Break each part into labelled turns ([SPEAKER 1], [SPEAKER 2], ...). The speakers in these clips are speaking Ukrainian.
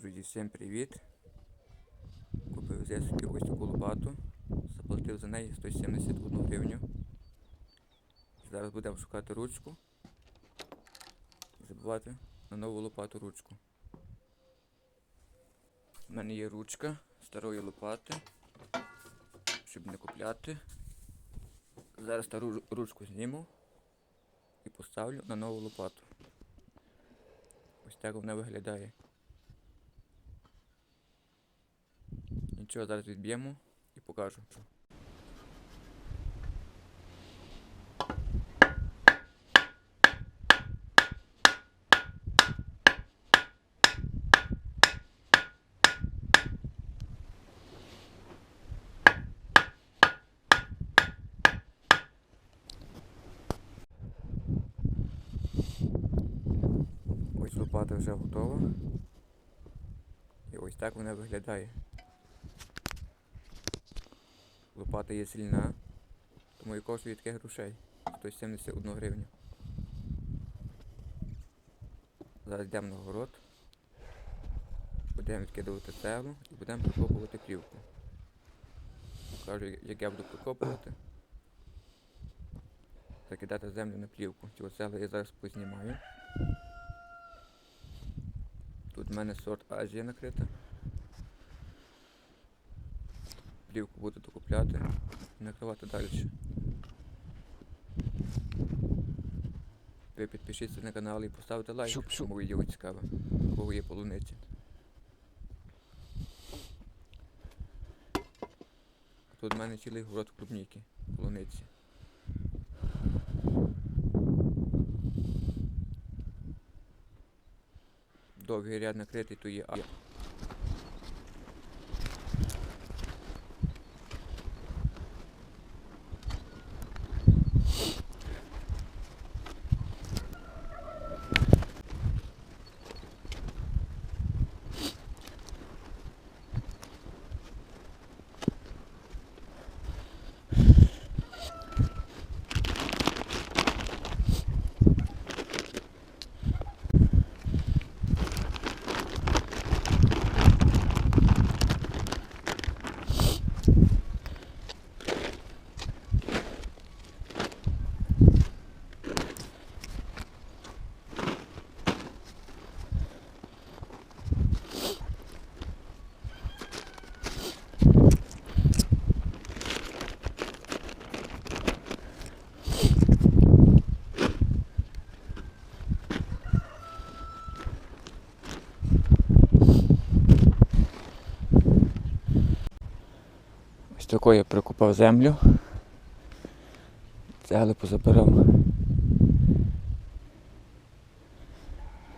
[SPEAKER 1] Друзі, всім привіт! Купив я собі ось таку лопату, заплатив за неї 171 гривню. Зараз будемо шукати ручку і забувати на нову лопату ручку. У мене є ручка старої лопати, щоб не купляти. Зараз стару ручку зніму і поставлю на нову лопату. Ось так вона виглядає. Нічого, зараз відб'ємо і покажу. Ось лопата вже готова. І ось так вона виглядає. Лопата є сильна, тому і коштує таких грошей. 171 гривню. Зараз йдемо на город. Будемо відкидувати цеглу і будемо прикопувати плівку. Покажу, як я буду прикопувати. Закидати землю на плівку. Ці оцегли я зараз познімаю. Тут в мене сорт Азія накрита. Плівку буду докупляти і накривати далі. Ви підпишіться на канал і поставте лайк,
[SPEAKER 2] Шуп-шуп.
[SPEAKER 1] якщо відео цікаве. Кого є полуниці. Тут в мене цілий город клубніки, полуниці. Довгий ряд накритий, то є А. Ось я прикупав землю. Цегли позабирав.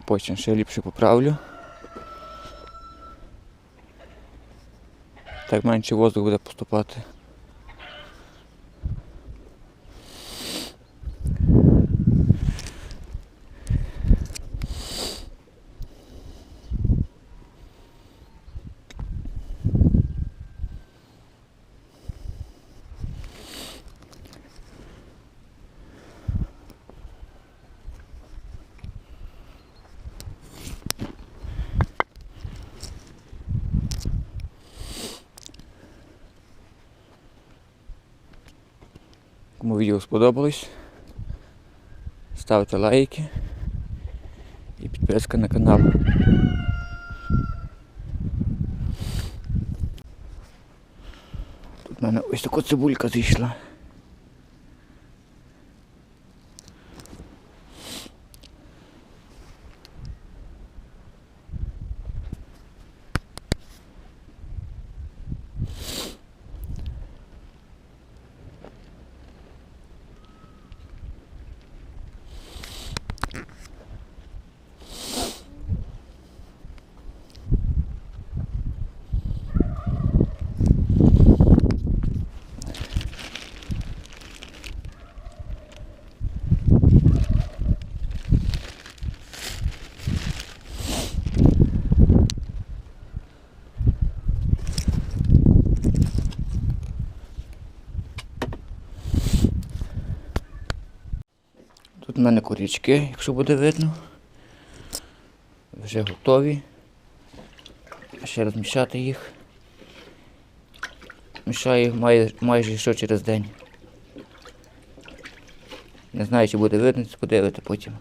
[SPEAKER 1] Потім ще ліпше поправлю. Так менше воздух буде поступати. Кому відео сподобалось, ставте лайки і підписка на канал. Тут в мене ось така цибулька зійшла. Тут в мене корічки, якщо буде видно. Вже готові. ще розмішати їх. Мішаю май, майже що через день. Не знаю, чи буде видно, подивити потім.